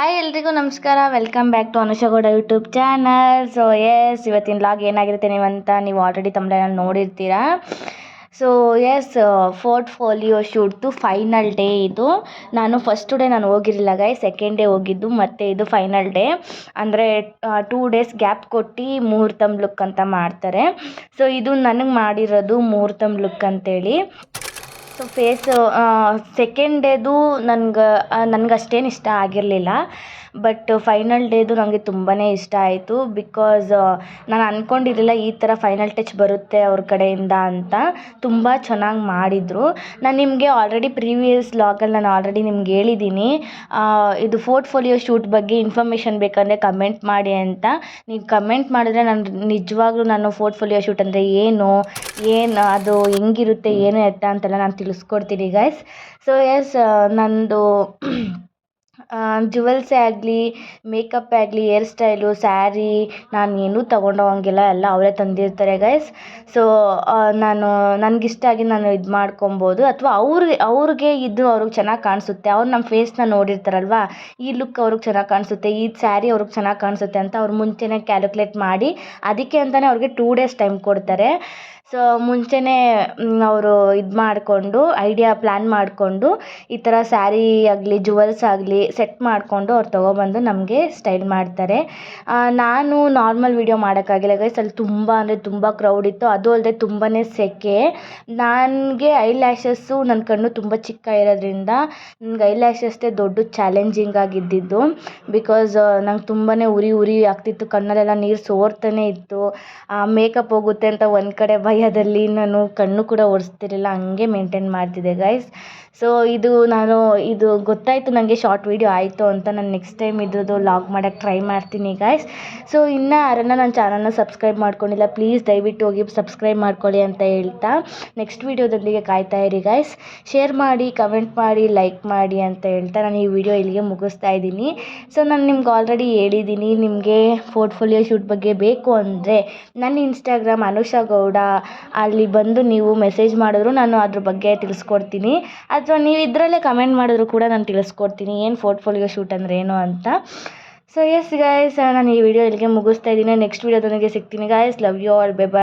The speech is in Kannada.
ಹಾಯ್ ಎಲ್ರಿಗೂ ನಮಸ್ಕಾರ. Welcome back to Anusha Gowda YouTube channel so yes ಇವತ್ತಿನ ಲಾಗ್ ಏನಾಗಿರುತ್ತೆ ನೀವಂತ ನೀವು ಆಲ್ರೆಡಿ ತಮ್ಮಲ್ಲಿ ನೋಡಿರ್ತೀರಾ. ಸೊ ಎಸ್ ಫೋರ್ಟ್ಫೋಲಿಯೋ ಶೂಟ್ದು ಫೈನಲ್ ಡೇ ಇದು. ನಾನು ಫಸ್ಟ್ ಡೇ ನಾನು ಹೋಗಿರಲಿಲ್ಲ ಗಾಯ್ ಸೆಕೆಂಡ್ ಡೇ ಹೋಗಿದ್ದು, ಮತ್ತು ಇದು ಫೈನಲ್ ಡೇ ಅಂದರೆ ಟೂ ಡೇಸ್ ಗ್ಯಾಪ್ ಕೊಟ್ಟು ಮುಹೂರ್ತಮ್ ಲುಕ್ ಅಂತ ಮಾಡ್ತಾರೆ. ಸೊ ಇದು ನನಗೆ ಮಾಡಿರೋದು ಮುಹೂರ್ತಮ್ ಲುಕ್ ಅಂತೇಳಿ. ಸೊ ಫೇಸ್ ಸೆಕೆಂಡ್ ಡೇದು ನನ್ಗೆ ನನ್ಗೆ ಅಷ್ಟೇನು ಇಷ್ಟ ಆಗಿರಲಿಲ್ಲ. ಬಟ್ ಫೈನಲ್ ಡೇದು ನನಗೆ ತುಂಬಾ ಇಷ್ಟ ಆಯಿತು ಬಿಕಾಸ್ ನಾನು ಅಂದ್ಕೊಂಡಿರಲಿಲ್ಲ ಈ ಥರ ಫೈನಲ್ ಟಚ್ ಬರುತ್ತೆ ಅವ್ರ ಕಡೆಯಿಂದ ಅಂತ. ತುಂಬ ಚೆನ್ನಾಗಿ ಮಾಡಿದರು. ನಾನು ನಿಮಗೆ ಆಲ್ರೆಡಿ ಪ್ರೀವಿಯಸ್ ಲಾಗಲ್ಲಿ ನಾನು ಆಲ್ರೆಡಿ ನಿಮ್ಗೆ ಹೇಳಿದ್ದೀನಿ ಇದು ಪೋರ್ಟ್ಫೋಲಿಯೋ ಶೂಟ್ ಬಗ್ಗೆ ಇನ್ಫಾರ್ಮೇಷನ್ ಬೇಕಂದರೆ ಕಮೆಂಟ್ ಮಾಡಿ ಅಂತ. ನೀವು ಕಮೆಂಟ್ ಮಾಡಿದ್ರೆ ನಾನು ನಿಜವಾಗ್ಲೂ ನಾನು ಪೋರ್ಟ್ಫೋಲಿಯೋ ಶೂಟ್ ಅಂದರೆ ಏನು ಏನು, ಅದು ಹೆಂಗಿರುತ್ತೆ, ಏನು ಎತ್ತ ಅಂತೆಲ್ಲ ನಾನು ತಿಳಿಸ್ಕೊಡ್ತೀನಿ ಗೈಸ್ ಸೊ ಎಸ್ ನಂದು ಜುವೆಲ್ಸೇ ಆಗಲಿ ಮೇಕಪ್ಪೇ ಆಗಲಿ ಹೇರ್ ಸ್ಟೈಲು ಸ್ಯಾರಿ ನಾನು ಏನೂ ತಗೊಂಡು ಹೋಗಂಗಿಲ್ಲ ಎಲ್ಲ ಅವರೇ ತಂದಿರ್ತಾರೆ ಗೈಸ್ ಸೊ ನಾನು, ನನಗಿಷ್ಟ ಆಗಿ ನಾನು ಇದು ಮಾಡ್ಕೊಬೋದು. ಅಥವಾ ಅವ್ರಿಗೆ ಅವ್ರಿಗೆ ಇದು ಅವ್ರಿಗೆ ಚೆನ್ನಾಗಿ ಕಾಣಿಸುತ್ತೆ. ಅವ್ರು ನಮ್ಮ ಫೇಸ್ನ ನೋಡಿರ್ತಾರಲ್ವ? ಈ ಲುಕ್ ಅವ್ರಿಗೆ ಚೆನ್ನಾಗಿ ಕಾಣಿಸುತ್ತೆ. ಈ ಸ್ಯಾರಿ ಅವ್ರಿಗೆ ಚೆನ್ನಾಗಿ ಕಾಣಿಸುತ್ತೆ ಅಂತ ಅವ್ರು ಮುಂಚೆನೇ ಕ್ಯಾಲ್ಕುಲೇಟ್ ಮಾಡಿ, ಅದಕ್ಕೆ ಅಂತಲೇ ಅವ್ರಿಗೆ ಟೂ ಡೇಸ್ ಟೈಮ್ ಕೊಡ್ತಾರೆ. ಸೊ ಮುಂಚೆನೇ ಅವರು ಇದು ಮಾಡಿಕೊಂಡು ಐಡಿಯಾ ಪ್ಲ್ಯಾನ್ ಮಾಡಿಕೊಂಡು, ಈ ಥರ ಸ್ಯಾರಿ ಆಗಲಿ ಜುವೆಲ್ಸ್ ಆಗಲಿ ಸೆಟ್ ಮಾಡಿಕೊಂಡು ಅವ್ರು ತೊಗೊಬಂದು ನಮಗೆ ಸ್ಟೈಲ್ ಮಾಡ್ತಾರೆ. ನಾನು ನಾರ್ಮಲ್ ವೀಡಿಯೋ ಮಾಡೋಕ್ಕಾಗಿಲ್ಲ ಗೈಸ್ ಅಲ್ಲಿ ತುಂಬ ಅಂದರೆ ತುಂಬ ಕ್ರೌಡ್ ಇತ್ತು. ಅದು ಅಲ್ಲದೆ ತುಂಬಾ ಸೆಕೆ. ನನಗೆ ಐ ಲ್ಯಾಶಸ್ಸು ನನ್ನ ಕಣ್ಣು ತುಂಬ ಚಿಕ್ಕ ಇರೋದ್ರಿಂದ ನನಗೆ ಐ ಲ್ಯಾಶಸ್ಸೇ ದೊಡ್ಡ ಚಾಲೆಂಜಿಂಗ್ ಆಗಿದ್ದಿದ್ದು. ಬಿಕಾಸ್ ನಂಗೆ ತುಂಬಾ ಉರಿ ಉರಿ ಆಗ್ತಿತ್ತು. ಕಣ್ಣಲ್ಲೆಲ್ಲ ನೀರು ಸೋರ್ತಾನೆ ಇತ್ತು. ಮೇಕಪ್ ಹೋಗುತ್ತೆ ಅಂತ ಒಂದು ಕಡೆ ಭಯದಲ್ಲಿ ನಾನು ಕಣ್ಣು ಕೂಡ ಒರೆಸ್ತಿರಲಿಲ್ಲ ಹಂಗೆ ಮೇಂಟೈನ್ ಮಾಡ್ತಿದ್ದೆ ಗೈಸ್ ಸೊ ಇದು ನಾನು, ಇದು ಗೊತ್ತಾಯಿತು ನನಗೆ ಶಾರ್ಟ್ ವೀಡಿಯೋ ಆಯಿತು ಅಂತ, ನಾನು ನೆಕ್ಸ್ಟ್ ಟೈಮ್ ಇದ್ರದ್ದು ಲಾಗ್ ಮಾಡೋಕ್ಕೆ ಟ್ರೈ ಮಾಡ್ತೀನಿ ಗೈಸ್ ಸೊ ಇನ್ನೂ ಯಾರನ್ನ ನನ್ನ ಚಾನಲ್ನ ಸಬ್ಸ್ಕ್ರೈಬ್ ಮಾಡ್ಕೊಂಡಿಲ್ಲ ಪ್ಲೀಸ್ ದಯವಿಟ್ಟು ಹೋಗಿ ಸಬ್ಸ್ಕ್ರೈಬ್ ಮಾಡ್ಕೊಳ್ಳಿ ಅಂತ ಹೇಳ್ತಾ ನೆಕ್ಸ್ಟ್ ವೀಡಿಯೋದೊಂದಿಗೆ ಕಾಯ್ತಾ ಇರಿ ಗೈಸ್ ಶೇರ್ ಮಾಡಿ ಕಮೆಂಟ್ ಮಾಡಿ ಲೈಕ್ ಮಾಡಿ ಅಂತ ಹೇಳ್ತಾ ನಾನು ಈ ವಿಡಿಯೋ ಇಲ್ಲಿಗೆ ಮುಗಿಸ್ತಾ ಇದ್ದೀನಿ. ಸೊ ನಾನು ನಿಮ್ಗೆ ಆಲ್ರೆಡಿ ಹೇಳಿದ್ದೀನಿ, ನಿಮಗೆ ಪೋರ್ಟ್ಫೋಲಿಯೋ ಶೂಟ್ ಬಗ್ಗೆ ಬೇಕು ಅಂದರೆ, ನನ್ನ ಇನ್ಸ್ಟಾಗ್ರಾಮ್ ಅನುಷಾ ಗೌಡ ಅಲ್ಲಿ ಬಂದು ನೀವು ಮೆಸೇಜ್ ಮಾಡಿದ್ರು ನಾನು ಅದ್ರ ಬಗ್ಗೆ ತಿಳಿಸ್ಕೊಡ್ತೀನಿ. ಅಥವಾ ನೀವು ಇದರಲ್ಲೇ ಕಮೆಂಟ್ ಮಾಡಿದ್ರು ಕೂಡ ನಾನು ತಿಳಿಸ್ಕೊಡ್ತೀನಿ. ಏನು ಪೋರ್ಟ್ಫೋಲಿಯೋ ಶೂಟ್ ಅಂದರೆ ಏನು ಅಂತ. ಸೊ ಎಸ್ ಗಾಯ್ಸ್ ನಾನು ಈ ವಿಡಿಯೋ ಇಲ್ಲಿಗೆ ಮುಗಿಸ್ತಾ ಇದ್ದೀನಿ. ನೆಕ್ಸ್ಟ್ ವಿಡಿಯೋದೊಂದಿಗೆ ಸಿಗ್ತೀನಿ guys love you all bye